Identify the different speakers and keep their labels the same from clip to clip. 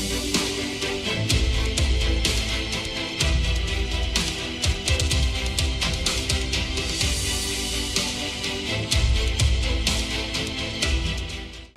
Speaker 1: you.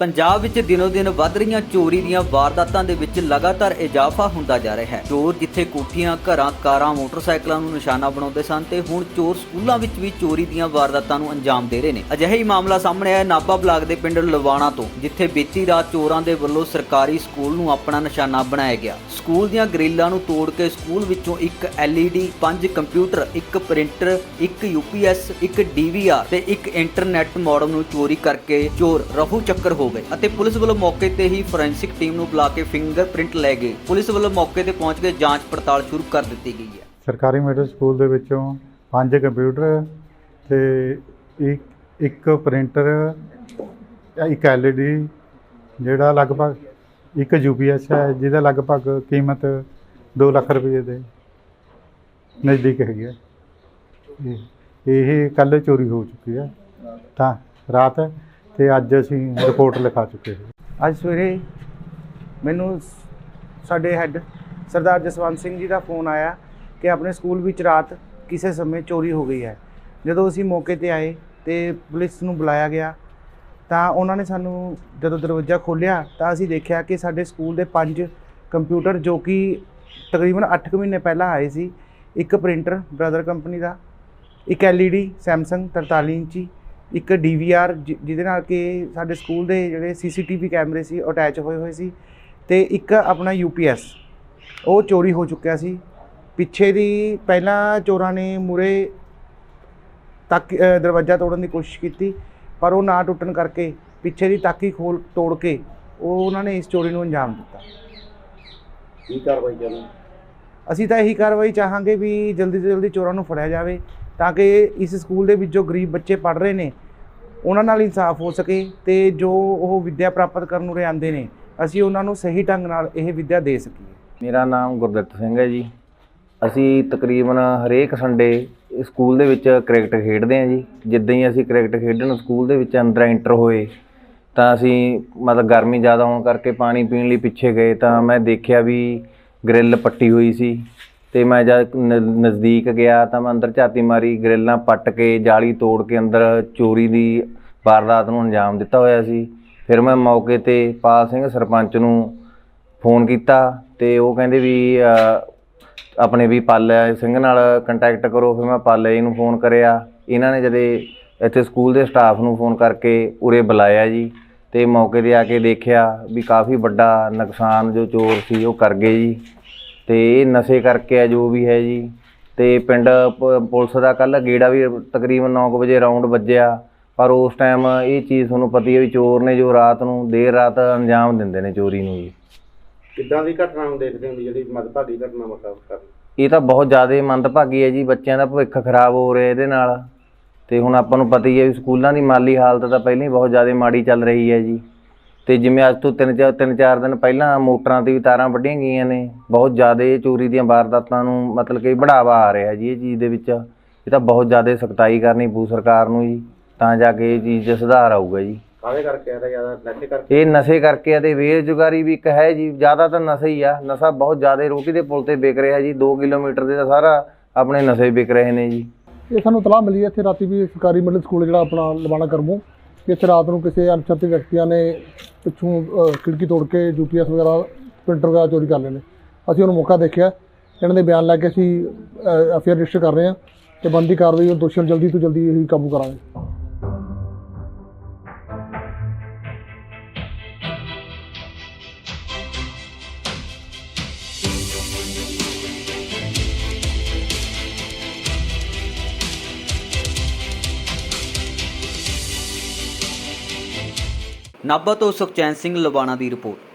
Speaker 1: Punjab ਵਿੱਚ ਦਿਨੋ-ਦਿਨ ਵੱਧ ਰਹੀਆਂ ਚੋਰੀ ਦੀਆਂ ਵਾਰਦਾਤਾਂ ਦੇ ਵਿੱਚ ਲਗਾਤਾਰ ਇਜ਼ਾਫਾ ਹੁੰਦਾ ਜਾ ਰਿਹਾ ਹੈ। ਚੋਰ ਜਿੱਥੇ ਕੋਠੀਆਂ, ਘਰਾਂ, ਕਾਰਾਂ, ਮੋਟਰਸਾਈਕਲਾਂ ਨੂੰ ਨਿਸ਼ਾਨਾ ਬਣਾਉਂਦੇ ਸਨ ਤੇ ਹੁਣ ਚੋਰ ਸਕੂਲਾਂ ਵਿੱਚ ਵੀ ਚੋਰੀ ਦੀਆਂ ਵਾਰਦਾਤਾਂ ਨੂੰ ਅੰਜਾਮ ਦੇ ਰਹੇ ਨੇ। ਅਜਿਹਾ ਹੀ ਮਾਮਲਾ ਸਾਹਮਣੇ ਆਇਆ ਨਾਭਾ ਬਲਾਕ ਦੇ ਪਿੰਡ ਲਵਾਣਾ ਤੋਂ, ਜਿੱਥੇ ਬੀਤੀ ਰਾਤ ਚੋਰਾਂ ਦੇ ਵੱਲੋਂ ਸਰਕਾਰੀ ਸਕੂਲ ਨੂੰ ਆਪਣਾ ਨਿਸ਼ਾਨਾ ਬਣਾਇਆ ਗਿਆ। ਸਕੂਲ ਦੀਆਂ ਗ੍ਰਿਲਾਂ ਨੂੰ ਤੋੜ ਕੇ ਸਕੂਲ ਵਿੱਚੋਂ ਇੱਕ LED ਪੰਜ ਕੰਪਿਊਟਰ, ਇੱਕ ਪ੍ਰਿੰਟਰ, ਇੱਕ UPS ਇੱਕ DVR ਤੇ ਇੱਕ ਇੰਟਰਨੈਟ ਮੋਡਮ ਨੂੰ ਚੋਰੀ ਕਰਕੇ ਚੋਰ ਰਫੂ ਚੱਕਰ ਹੋ ਗਏ ਅਤੇ ਪੁਲਿਸ ਵੱਲੋਂ ਮੌਕੇ ਤੇ ਹੀ ਫੋਰੈਂਸਿਕ ਟੀਮ ਨੂੰ ਬੁਲਾ ਕੇ ਫਿੰਗਰਪ੍ਰਿੰਟ ਲੈ ਗਏ। ਪੁਲਿਸ ਵੱਲੋਂ ਮੌਕੇ ਤੇ ਪਹੁੰਚ ਕੇ ਜਾਂਚ ਪੜਤਾਲ ਸ਼ੁਰੂ ਕਰ ਦਿੱਤੀ ਗਈ ਹੈ।
Speaker 2: ਸਰਕਾਰੀ ਮਿਡਲ ਸਕੂਲ ਦੇ ਵਿੱਚੋਂ ਪੰਜ ਕੰਪਿਊਟਰ ਤੇ ਇੱਕ ਇੱਕ ਪ੍ਰਿੰਟਰ ਇੱਕ LED ਜਿਹੜਾ ਲਗਭਗ ਇੱਕ UPS ਹੈ, ਜਿਹਦਾ ਲਗਭਗ ਕੀਮਤ 2 ਲੱਖ ਰੁਪਏ ਦੇ ਨਜ਼ਦੀਕ ਹੈਗੀ ਹੈ। ਇਹ- ਇਹ ਕੱਲ੍ਹ ਚੋਰੀ ਹੋ ਚੁੱਕੀ ਹੈ। ਤਾਂ ਰਾਤ ਤੇ ਅੱਜ ਅਸੀਂ ਰਿਪੋਰਟ ਲਿਖਾ ਚੁੱਕੇ ਹਾਂ।
Speaker 3: ਅੱਜ ਸਵੇਰੇ ਮੈਨੂੰ ਸ- ਸਾਡੇ ਹੈੱਡ ਸਰਦਾਰ ਜਸਵੰਤ ਸਿੰਘ ਜੀ ਦਾ ਫੋਨ ਆਇਆ ਕਿ ਆਪਣੇ ਸਕੂਲ ਵਿੱਚ ਰਾਤ ਕਿਸੇ ਸਮੇਂ ਚੋਰੀ ਹੋ ਗਈ ਹੈ। ਜਦੋਂ ਅਸੀਂ ਮੌਕੇ ਤੇ ਆਏ ਤੇ ਪੁਲਿਸ ਨੂੰ ਬੁਲਾਇਆ ਗਿਆ, ਤਾਂ ਉਹਨਾਂ ਨੇ ਸਾਨੂੰ ਜਦੋਂ ਦਰਵਾਜ਼ਾ ਖੋਲ੍ਹਿਆ, ਤਾਂ ਅਸੀਂ ਦੇਖਿਆ ਕਿ ਸਾਡੇ ਸਕੂਲ ਦੇ ਪੰਜ ਕੰਪਿਊਟਰ ਜੋ ਕਿ ਤਕਰੀਬਨ 8 ਮਹੀਨੇ ਪਹਿਲਾਂ ਆਏ ਸੀ, ਇੱਕ ਪ੍ਰਿੰਟਰ ਬ੍ਰਦਰ ਕੰਪਨੀ ਦਾ, ਇੱਕ LED, Samsung 43 ਇੰਚੀ ਇੱਕ ਜਿ- ਜਿਹਦੇ ਨਾਲ ਕਿ ਸਾਡੇ ਸਕੂਲ ਦੇ ਜਿਹੜੇ CCTV ਕੈਮਰੇ ਸੀ ਅਟੈਚ ਹੋਏ ਹੋਏ ਸੀ ਤੇ ਇੱਕ ਆਪਣਾ UPS ਉਹ ਚੋਰੀ ਹੋ ਚੁੱਕਿਆ ਸੀ। ਪਿੱਛੇ ਦੀ ਪਹਿਲਾਂ ਚੋਰਾਂ ਨੇ ਮੂਰੇ ਤੱਕ ਦਰਵਾਜ਼ਾ ਤੋੜਨ ਦੀ ਕੋਸ਼ਿਸ਼ ਕੀਤੀ ਪਰ ਉਹ ਨਾ ਟੁੱਟਣ ਕਰਕੇ ਪਿੱਛੇ ਦੀ ਤਾਕੀ ਖੋਲ ਤੋੜ ਕੇ ਉਹ ਉਹਨਾਂ ਨੇ ਇਸ ਚੋਰੀ ਨੂੰ ਅੰਜਾਮ ਦਿੱਤਾ।
Speaker 4: ਕੀ ਕਾਰਵਾਈ ਕਰਨੀ?
Speaker 3: ਅਸੀਂ ਤਾਂ ਇਹੀ ਕਾਰਵਾਈ ਚਾਹਾਂਗੇ ਵੀ ਜਲਦੀ ਤੋਂ ਜਲਦੀ ਚੋਰਾਂ ਨੂੰ ਫੜਿਆ ਜਾਵੇ ਤਾਂ ਕਿ ਇਸ ਸਕੂਲ ਦੇ ਵਿੱਚ ਜੋ ਗਰੀਬ ਬੱਚੇ ਪੜ੍ਹ ਰਹੇ ਨੇ ਉਹਨਾਂ ਨਾਲ ਇਨਸਾਫ ਹੋ ਸਕੇ ਤੇ ਜੋ ਉਹ ਵਿੱਦਿਆ ਪ੍ਰਾਪਤ ਕਰਨ ਉਰੇ ਆਉਂਦੇ ਨੇ, ਅਸੀਂ ਉਹਨਾਂ ਨੂੰ ਸਹੀ ਢੰਗ ਨਾਲ ਇਹ ਵਿੱਦਿਆ ਦੇ ਸਕੀਏ।
Speaker 5: ਮੇਰਾ ਨਾਮ ਗੁਰਦਿੱਤ ਸਿੰਘ ਹੈ ਜੀ। ਅਸੀਂ ਤਕਰੀਬਨ ਹਰੇਕ ਸੰਡੇ ਸਕੂਲ ਦੇ ਵਿੱਚ ਕ੍ਰਿਕਟ ਖੇਡਦੇ ਹਾਂ ਜੀ। ਜਿੱਦਾਂ ਹੀ ਅਸੀਂ ਕ੍ਰਿਕਟ ਖੇਡਣ ਸਕੂਲ ਦੇ ਵਿੱਚ ਅੰਦਰ ਐਂਟਰ ਹੋਏ, ਤਾਂ ਅਸੀਂ ਮਤਲਬ ਗਰਮੀ ਜ਼ਿਆਦਾ ਹੋਣ ਕਰਕੇ ਪਾਣੀ ਪੀਣ ਲਈ ਪਿੱਛੇ ਗਏ, ਤਾਂ ਮੈਂ ਦੇਖਿਆ ਵੀ ਗ੍ਰਿਲ ਪੱਟੀ ਹੋਈ ਸੀ। ਤੇ ਮੈਂ ਜਦ ਨਜ਼ਦੀਕ ਗਿਆ ਤਾਂ ਮੈਂ ਅੰਦਰ ਝਾਤੀ ਮਾਰੀ, ਗ੍ਰਿਲਾਂ ਪੱਟ ਕੇ, ਜਾਲੀ ਤੋੜ ਕੇ ਅੰਦਰ ਚੋਰੀ ਦੀ ਵਾਰਦਾਤ ਨੂੰ ਅੰਜਾਮ ਦਿੱਤਾ ਹੋਇਆ ਸੀ। ਫਿਰ ਮੈਂ ਮੌਕੇ ਤੇ ਪਾਲ ਸਿੰਘ ਸਰਪੰਚ ਨੂੰ ਫੋਨ ਕੀਤਾ ਤੇ ਉਹ ਕਹਿੰਦੇ ਵੀ ਆਪਣੇ ਵੀ ਪਾਲੇ ਸਿੰਘ ਨਾਲ ਕੰਟੈਕਟ ਕਰੋ। ਫਿਰ ਮੈਂ ਪਾਲੇ ਜੀ ਨੂੰ ਫੋਨ ਕਰਿਆ। ਇਹਨਾਂ ਨੇ ਜਦੇ ਇੱਥੇ ਸਕੂਲ ਦੇ ਸਟਾਫ ਨੂੰ ਫੋਨ ਕਰਕੇ ਉਰੇ ਬੁਲਾਇਆ ਜੀ ਤੇ ਮੌਕੇ ਤੇ ਆ ਕੇ ਦੇਖਿਆ ਵੀ ਕਾਫੀ ਵੱਡਾ ਨੁਕਸਾਨ ਜੋ ਚੋਰ ਸੀ ਉਹ ਕਰ ਗਏ ਜੀ। ਤੇ ਇਹ ਨਸ਼ੇ ਕਰਕੇ ਆ ਜੋ ਵੀ ਹੈ ਜੀ। ਤੇ ਪਿੰਡ ਪ- ਪੁਲਿਸ ਦਾ ਕੱਲ ਗੇੜਾ ਵੀ ਤਕਰੀਬਨ 9 ਵਜੇ ਰਾਉਂਡ ਵੱਜਿਆ। ਪਰ ਉਸ ਟਾਈਮ ਇਹ ਚੀਜ਼ ਤੁਹਾਨੂੰ ਪਤਾ ਹੀ ਹੈ ਵੀ ਚੋਰ ਨੇ ਜੋ ਰਾਤ ਨੂੰ ਦੇਰ ਰਾਤ ਅੰਜਾਮ ਦਿੰਦੇ ਨੇ ਚੋਰੀ ਨੂੰ ਜੀ।
Speaker 4: ਕਿੱਦਾਂ ਦੀ ਘਟਨਾ ਨੂੰ ਦੇਖਦੇ ਹੋ ਵੀ ਜਿਹੜੀ ਮਦਭਾਗੀ ਘਟਨਾ ਵਾਪਰ ਕਰ
Speaker 5: ਇਹ ਤਾਂ ਬਹੁਤ ਜ਼ਿਆਦਾ ਮੰਦਭਾਗੀ ਹੈ ਜੀ ਬੱਚਿਆਂ ਦਾ ਭਵਿੱਖ ਖਰਾਬ ਹੋ ਰਿਹਾ ਇਹਦੇ ਨਾਲ। ਤੇ ਹੁਣ ਆਪਾਂ ਨੂੰ ਪਤਾ ਹੀ ਹੈ ਵੀ ਸਕੂਲਾਂ ਦੀ ਮਾਲੀ ਹਾਲਤ ਤਾਂ ਪਹਿਲਾਂ ਹੀ ਬਹੁਤ ਜ਼ਿਆਦਾ ਮਾੜੀ ਚੱਲ ਰਹੀ ਹੈ ਜੀ। ਤੇ ਜਿਵੇਂ ਅੱਜ ਤੋਂ ਤਿੰਨ ਚਾਰ ਤਿੰਨ ਚਾਰ ਦਿਨ ਪਹਿਲਾਂ ਮੋਟਰਾਂ ਤੇ ਵੀ ਤਾਰਾਂ ਵੱਢੀਆਂ ਗਈਆਂ ਨੇ ਬਹੁਤ ਜ਼ਿਆਦਾ ਇਹ ਚੋਰੀ ਦੀਆਂ ਵਾਰਦਾਤਾਂ ਨੂੰ ਮਤਲਬ ਕਿ ਬੜਾਵਾ ਆ ਰਿਹਾ ਜੀ ਇਹ ਚੀਜ਼ ਦੇ ਵਿੱਚ। ਇਹ ਤਾਂ ਬਹੁਤ ਜ਼ਿਆਦਾ ਸਖਤਾਈ ਕਰਨੀ ਪਊ ਸਰਕਾਰ ਨੂੰ ਜੀ ਤਾਂ ਜਾ ਕੇ ਇਹ ਚੀਜ਼ 'ਚ ਸੁਧਾਰ ਆਊਗਾ ਜੀ।
Speaker 4: ਕਾਹਦੇ ਕਰਕੇ ਆਦਾ ਜ਼ਿਆਦਾ? ਨਸ਼ੇ ਕਰਕੇ?
Speaker 5: ਇਹ ਨਸ਼ੇ ਕਰਕੇ ਆ ਤੇ ਬੇਰੁਜ਼ਗਾਰੀ ਵੀ ਇੱਕ ਹੈ ਜੀ ਜ਼ਿਆਦਾ ਤਾਂ ਨਸ਼ਾ ਹੀ ਆ। ਨਸ਼ਾ ਬਹੁਤ ਜ਼ਿਆਦਾ ਰੋਟੀ ਦੇ ਪੁਲ ਤੇ ਵਿਕ ਰਿਹਾ ਜੀ 2 ਕਿਲੋਮੀਟਰ ਦੇ ਤਾਂ ਸਾਰਾ ਆਪਣੇ ਨਸ਼ੇ ਵਿਕ ਰਹੇ ਨੇ ਜੀ।
Speaker 6: ਇਹ ਸਾਨੂੰ ਤਲਾਹ ਮਿਲੀ ਹੈ ਇੱਥੇ ਰਾਤੀ ਵੀ ਸਰਕਾਰੀ ਮਿਡਲ ਸਕੂਲ ਜਿਹੜਾ ਆਪਣਾ ਲਵਾਣਾ ਕਰਮੋ ਕਿ ਇੱਥੇ ਰਾਤ ਨੂੰ ਕਿਸੇ ਅਣਛਾਤੇ ਵਿਅਕਤੀਆਂ ਨੇ ਪਿੱਛੋਂ ਅ, ਖਿੜਕੀ ਤੋੜ ਕੇ ਯੂਪੀਐਸ ਵਗੈਰਾ ਪ੍ਰਿੰਟਰ ਵਗੈਰਾ ਚੋਰੀ ਕਰ ਲਏ ਨੇ। ਅਸੀਂ ਉਹਨੂੰ ਮੌਕਾ ਦੇਖਿਆ। ਇਹਨਾਂ ਦੇ ਬਿਆਨ ਲੈ ਕੇ ਅਸੀਂ ਐਫਆਈਆਰ ਰਜਿਸਟਰ ਕਰ ਰਹੇ ਹਾਂ ਤੇ ਬੰਦੀ ਕਾਰਵਾਈ ਉਹ ਦੋਸ਼ੀਆਂ ਨੂੰ ਜਲਦੀ ਤੋਂ ਜਲਦੀ ਹੀ ਕਾਬੂ ਕਰਾਂਗੇ।
Speaker 1: ਨਾਭਾ ਤੋਂ ਸੁਖਚੈਨ ਸਿੰਘ ਲਵਾਣਾ ਦੀ ਰਿਪੋਰਟ।